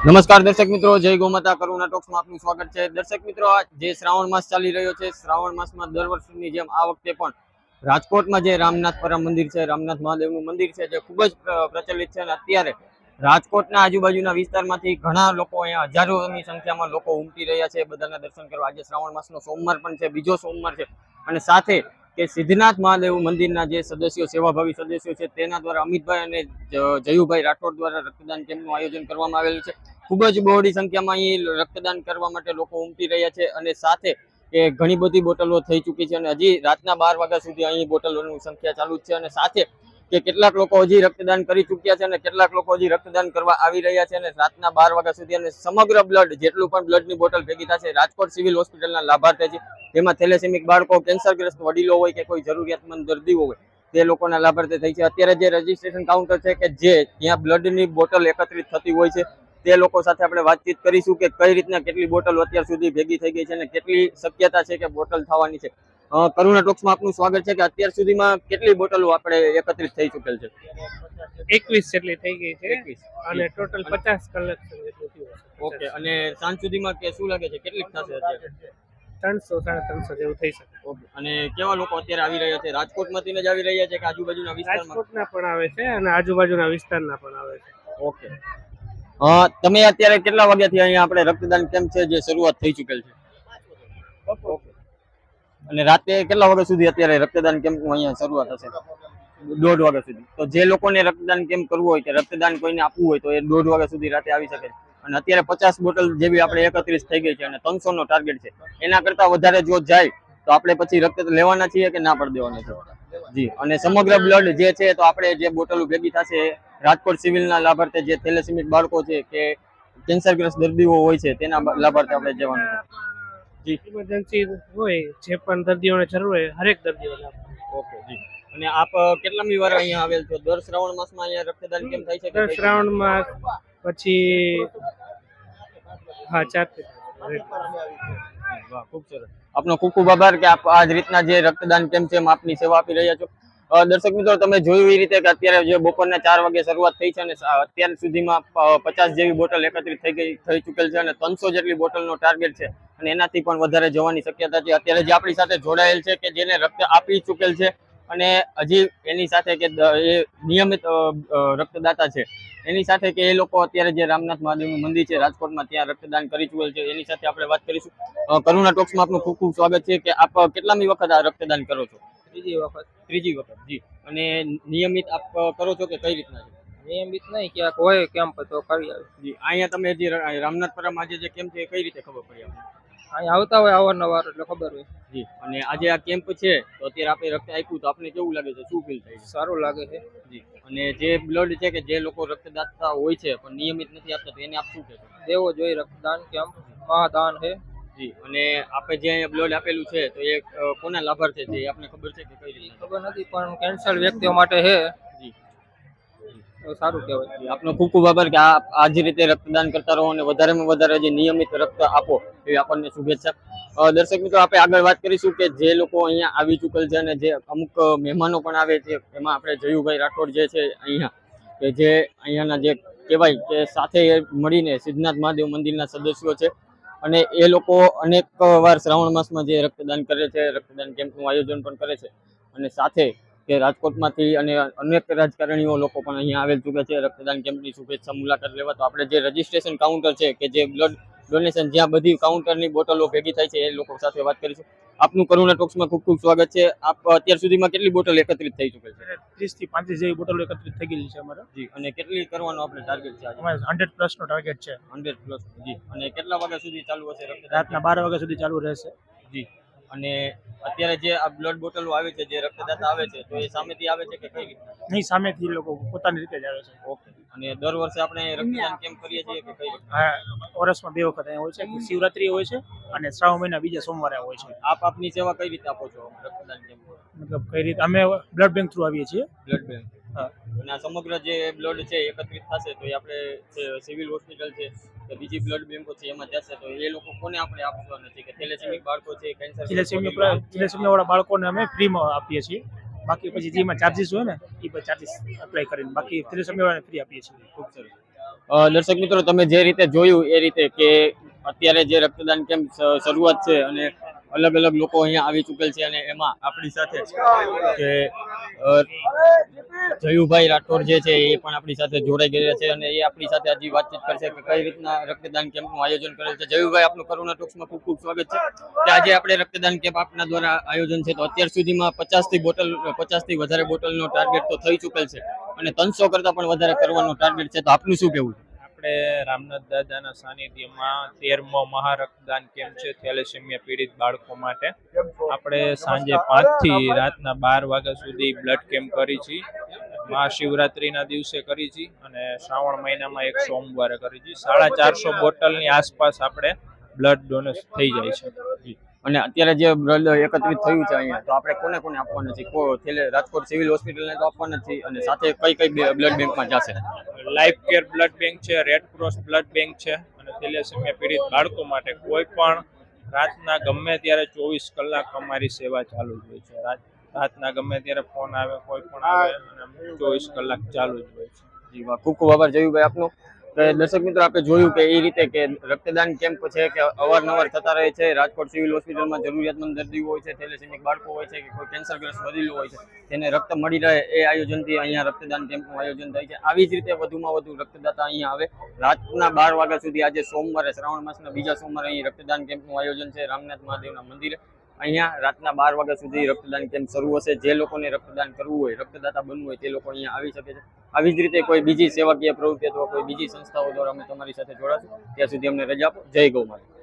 નમસ્કાર દર્શક મિત્રો, જય ગોમાતા કરુણા ટોક્સમાં આપનું સ્વાગત છે. દર્શક મિત્રો, આ જે શ્રાવણ માસ ચાલી રહ્યો છે, શ્રાવણ માસમાં દર વર્ષની જેમ આ વખતે પણ રાજકોટમાં જે રામનાથપુરા મંદિર છે, રામનાથ મહાદેવનું મંદિર છે, જે ખૂબ જ પ્રચલિત છે અને અત્યારે રાજકોટના આજુબાજુના વિસ્તારમાંથી ઘણા લોકો અહીંયા હજારોની સંખ્યામાં લોકો ઉમટી રહ્યા છે. બધાના દર્શન કરવા. આજે શ્રાવણ માસનો સોમવાર પણ છે, બીજો સોમવાર છે. અને સાથે કે સિદ્ધનાથ મહાદેવ મંદિરના જે સદસ્યો, સેવાભાવી સદસ્યો છે, તેના દ્વારા અમિતભાઈ અને જયુભાઈ રાઠોડ દ્વારા રક્તદાન કેમ્પનું આયોજન કરવામાં આવેલું છે. ખૂબ જ બહોળી સંખ્યામાં અહીં રક્તદાન કરવા માટે લોકો ઉમટી રહ્યા છે અને સાથે કે ઘણી બધી બોટલો થઈ ચૂકી છે અને હજી રાતના બાર વાગ્યા સુધી અહીં બોટલોની સંખ્યા ચાલુ છે અને સાથે કે કેટલાક લોકો હજી રક્તદાન કરી ચૂક્યા છે અને કેટલાક લોકો હજી રક્તદાન કરવા આવી રહ્યા છે અને રાતના બાર વાગ્યા સુધી અને સમગ્ર બ્લડ જેટલું પણ બ્લડની બોટલ ભેગી થશે રાજકોટ સિવિલ હોસ્પિટલના લાભાર્થી છે. જેમાં થેલેસેમિક બાળકો, કેન્સરગ્રસ્ત વડીલો હોય કે કોઈ જરૂરિયાતમંદ દર્દીઓ હોય, તે લોકોના લાભાર્થી થઈ છે. અત્યારે જે રજીસ્ટ્રેશન કાઉન્ટર છે કે જે જ્યાં બ્લડની બોટલ એકત્રિત થતી હોય છે, તે લોકો સાથે આપણે વાતચીત કરીશું કે કઈ રીતના કેટલી બોટલ અત્યાર સુધી ભેગી થઈ ગઈ છે અને કેટલી શક્યતા છે કે બોટલ થવાની છે. કરુણા ટોક્સમાં આપનું સ્વાગત છે કે અત્યાર સુધીમાં કેટલી બોટલો આપણે એકત્રિત થઈ ચૂકેલ છે? એકવીસ જેટલી થઈ ગઈ છે અને ટોટલ પચાસ કલાક. ઓકે અને સાંજ સુધીમાં કે શું લાગે છે? કેટલીક થશે ત્રણસો સાડા ત્રણસો જેવું થઈ શકે. ઓકે અને કેવા લોકો અત્યારે આવી રહ્યા છે? રાજકોટમાંથી જ આવી રહ્યા છે કે આજુબાજુના વિસ્તારમાં? રાજકોટના પણ આવે છે અને આજુબાજુના વિસ્તારના પણ આવે છે. ઓકે. તમે અત્યારે કેટલા વાગ્યાથી અહીંયા આપણે રક્તદાન કેમ્પ છે જે શરૂઆત થઈ ચૂકેલ છે? ઓકે અને રાતે કેટલા વાગ્યા સુધી અત્યારે રક્તદાન કેમ્પનું અહીંયા શરૂઆત થશે દોઢ વાગ્યા સુધી. તો જે લોકોને રક્તદાન કેમ્પ કરવું હોય કે રક્તદાન કોઈને આપવું હોય, તો એ દોઢ વાગ્યા સુધી રાતે આવી શકે. અને અત્યારે પચાસ બોટલ જેવી આપણે એકત્રીસ થઈ ગઈ છે અને ત્રણસો નો ટાર્ગેટ છે. એના કરતા વધારે જો જાય, તો આપણે પછી રક્ત લેવાના છીએ કે ના પડ દેવાના છે જી. અને સમગ્ર બ્લડ જે છે, તો આપણે જે બોટલો ભેગી થશે રાજકોટ સિવિલના લાભાર્થે જે થેલેસેમિક બાળકો છે કે કેન્સરગ્રસ્ત દર્દીઓ હોય છે, તેના લાભાર્થે આપણે જવાનું જી ઇમરજન્સી હોય જે પણ દર્દીઓને જરૂર હોય હરેક દર્દીઓને. ઓકે જી. અને આપ કેટલામી વાર અહીંયા આવેલ છો? દર શ્રાવણ માસમાં અહીંયા રક્તદાન કેમ થાય છે દર શ્રાવણ શ્રાવણમાં પછી હા ચાર વાહ, ખૂબ સરસ. આપનો ખૂબ ખૂબ આભાર કે આપ આ જ રીતના જે રક્તદાન કેમ્પ છે એમ આપની સેવા આપી રહ્યા છો. દર્શક મિત્રો, તમે જોયું એ રીતે કે અત્યારે જે બપોરના ચાર વાગે શરૂઆત થઈ છે અને અત્યાર સુધીમાં પચાસ જેવી બોટલ એકત્રિત થઈ ગઈ, થઈ ચૂકેલ છે અને ત્રણસો જેટલી બોટલનો ટાર્ગેટ છે અને એનાથી પણ વધારે જવાની શક્યતા છે. અત્યારે જે આપણી સાથે જોડાયેલ છે કે જેને રક્ત આપી ચૂકેલ છે અને હજી એની સાથે કે એ નિયમિત રક્તદાતા છે. એની સાથે કે એ લોકો અત્યારે જે રામનાથ મહાદેવનું મંદિર છે, રાજકોટમાં ત્યાં રક્તદાન કરી ચૂકેલ છે. એની સાથે આપણે વાત કરીશું. કરુણા ટોક્સમાં આપનું ખૂબ ખૂબ સ્વાગત છે કે આપ કેટલામી વખત આ રક્તદાન કરો છો? ત્રીજી વખત ત્રીજી વખત જી. અને નિયમિત આપ કરો છો કે કઈ રીતના છે? નિયમિત નહીં ક્યાંક હોય કેમ્પ તો કરી આવે. જી અહીંયા તમે જે ર- આજે જે કેમ્પ છે કઈ રીતે ખબર પડી આપણે અહીંયા આવતા હોય અવારનવાર એટલે ખબર હોય. જી અને આજે આ કેમ્પ છે તો અત્યારે આપણે રક્ત આપ્યું તો આપણે કેવું લાગે છે? શું ફીલ થાય છે? સારું લાગે છે. જી અને જે બ્લડ છે કે જે લોકો રક્તદાતા હોય છે પણ નિયમિત નથી આપતા તો એને આપ શું કહેશો? દેવો જોઈએ રક્તદાન કેમ્પ મહાદાન છે. જી અને આપણે જે બ્લડ આપેલું છે તો એ કોના લાભાર્થે છે એ આપને ખબર છે કે કઈ રીતે? ખબર નથી પણ કેન્સર વ્યક્તિઓ માટે છે. જી. સારું કહેવાય. આપનો ખૂબ ખૂબ આભાર કે આપ આ જ રીતે રક્તદાન કરતા રહો અને વધારેમાં વધારે જે નિયમિત રક્ત આપો એવી આપણને શુભેચ્છા. દર્શક મિત્રો આપણે આગળ વાત કરીશું કે જે લોકો અહીંયા આવી ચૂકેલ છે અને જે અમુક મહેમાનો પણ આવે છે એમાં આપણે જયુભાઈ રાઠોડ જે છે અહીંયા કે જે અહીંયાના જે કહેવાય કે સાથે મળીને સિદ્ધનાથ મહાદેવ મંદિરના સદસ્યો છે અને એ લોકો અનેક વાર શ્રાવણ માસમાં જે રક્તદાન કરે છે, રક્તદાન કેમ્પનું આયોજન પણ કરે છે. અને સાથે કે રાજકોટમાંથી અને અનેક રાજકારણીઓ લોકો પણ અહીંયા આવેલ ચૂકે છે. રક્તદાન કેમ્પની શુભેચ્છા મુલાકાત લેવા. તો આપણે જે રજીસ્ટ્રેશન કાઉન્ટર છે કે જે બ્લડ ડોનેશન જ્યાં બધી કાઉન્ટરની બોટલો ભેગી થાય છે એ લોકો સાથે વાત કરીશું. આપનું કરુણા ટોક્સમાં ખૂબ ખૂબ સ્વાગત છે. આપ અત્યાર સુધીમાં કેટલી બોટલ એકત્રિત થઈ ચૂકેલ છે? ત્રીસથી પાંત્રીસ જેવી બોટલો એકત્રિત થઈ ગયેલી છે અમારે. જી અને કેટલી કરવાનો આપણે ટાર્ગેટ છે અમારે હંડ્રેડ પ્લસ નો ટાર્ગેટ છે. હંડ્રેડ પ્લસ જી. અને કેટલા વાગ્યા સુધી ચાલુ હશે રાતના બાર વાગ્યા સુધી ચાલુ રહેશે. જી. અને અત્યારે જે આ બ્લડ બોટલો આવે છે જે રક્તદાતા આવે છે તો એ સામેથી આવે છે કે કઈ રીતે? નહીં સામેથી લોકો પોતાની રીતે જ આવે છે. ઓકે. અને દર વર્ષે આપણે રક્તદાન કેમ્પ કરીએ છીએ કે કઈ વર્ષમાં બે વખત અહીંયા હોય છે. શિવરાત્રી હોય છે અને શ્રાવણ મહિના બીજા સોમવારે હોય છે. આપ આપની સેવા કઈ રીતે આપો છો રક્તદાન કેમ્પ મતલબ કઈ રીતે? અમે બ્લડ બેંક થ્રુ આવીએ છીએ. બ્લડ બેંક હા. અને આ સમગ્ર જે બ્લડ છે એકત્રિત થશે તો એ આપણે જે સિવિલ હોસ્પિટલ છે કે બીજી બ્લડ બેંકો છે એમાં જશે તો એ લોકો કોને આપણે આપવાના છે? કે થેલેસેમિક બાળકો છે કેન્સર થેલેસેમિક થેલેસેમિયા વાળા બાળકોને અમે ફ્રીમાં આપીએ છીએ. બાકી પછી જેમાં ચાર્જીસ હોય ને, એ પછી ચાર્જીસ એપ્લાય કરીને બાકી ત્રીસ વાળાને ફ્રી આપીએ છીએ. ખૂબ સરસ. દર્શક મિત્રો, તમે જે રીતે જોયું એ રીતે કે અત્યારે જે રક્તદાન કેમ્પ શરૂઆત છે અને અલગ અલગ લોકો અહીંયા આવી ચૂકેલ છે અને એમાં આપણી સાથે કે જયુભાઈ રાઠોડ જે છે એ પણ આપણી સાથે જોડાઈ ગયા છે અને એ આપણી સાથે આજે વાતચીત કરશે કે કઈ રીતના રક્તદાન કેમ્પનું આયોજન કરેલ છે. જયુભાઈ, આપનું કરુણા ટોક્સમાં ખૂબ ખૂબ સ્વાગત છે. કે આજે આપણે રક્તદાન કેમ્પ આપના દ્વારા આયોજન છે તો અત્યાર સુધીમાં પચાસથી બોટલ પચાસથી વધારે બોટલનો ટાર્ગેટ તો થઈ ચૂકેલ છે અને ત્રણસો કરતા પણ વધારે કરવાનો ટાર્ગેટ છે. તો આપનું શું કહેવું છે? આપણે રામનાથ દાદાના સાનિધ્યમાં તેરમો મહારક્તદાન કેમ્પ છે, થેલેસેમિયા પીડિત બાળકો માટે આપણે સાંજે પાંચથી રાતના બાર વાગ્યા સુધી બ્લડ કેમ્પ કરી છીએ મહાશિવરાત્રિના દિવસે કરી છીએ અને શ્રાવણ મહિનામાં એક સોમવારે કરી છીએ સાડા ચારસો બોટલની આસપાસ આપણે બ્લડ ડોનેટ થઈ જાય છે. અને અત્યારે જે બ્લડ એકત્રિત થયું છે અહીંયા તો આપણે કોને કોને આપવાના છે કોઈ છેલ્લે રાજકોટ સિવિલ હોસ્પિટલને તો આપવાના છે અને સાથે કઈ કઈ બ્લડ બેંકમાં જશે? લાઈફ કેર બ્લડ બેંક છે રેડ ક્રોસ બ્લડ બેંક છે અને થેલેસેમિયા પીડિત બાળકો માટે કોઈ પણ રાતના ગમે ત્યારે ચોવીસ કલાક અમારી સેવા ચાલુ જ હોય છે. રાત રાતના ગમે ત્યારે ફોન આવે કોઈ પણ આવે અને ચોવીસ કલાક ચાલુ જ હોય છે. જી વાહ ખૂબ ખૂબ આભાર. જયુભાઈ આપનો તો દર્શક મિત્રો આપણે જોયું કે એ રીતે કે રક્તદાન કેમ્પ છે કે અવારનવાર થતા રહે છે. રાજકોટ સિવિલ હોસ્પિટલમાં જરૂરિયાતમંદ દર્દીઓ હોય છે, થેલેસેમિક બાળકો હોય છે કે કોઈ કેન્સરગ્રસ્ત વધેલું હોય છે, તેને રક્ત મળી રહે એ આયોજનથી અહીંયા રક્તદાન કેમ્પનું આયોજન થાય છે. આવી જ રીતે વધુમાં વધુ રક્તદાતા અહીંયા આવે. રાતના બાર વાગ્યા સુધી આજે સોમવારે, શ્રાવણ માસના બીજા સોમવારે અહીં રક્તદાન કેમ્પનું આયોજન છે. રામનાથ મહાદેવના મંદિરે. અહીંયા રાતના બાર વાગ્યા સુધી રક્તદાન કેમ્પ શરૂ હશે. જે લોકોને રક્તદાન કરવું હોય, રક્તદાતા બનવું હોય, તે લોકો અહીંયા આવી શકે છે. આવી જ રીતે કોઈ બીજી સેવાકીય પ્રવૃત્તિ અથવા કોઈ બીજી સંસ્થાઓ દ્વારા અમે તમારી સાથે જોડાશું. ત્યાં સુધી અમને રજા આપો. જય ગૌ માતા.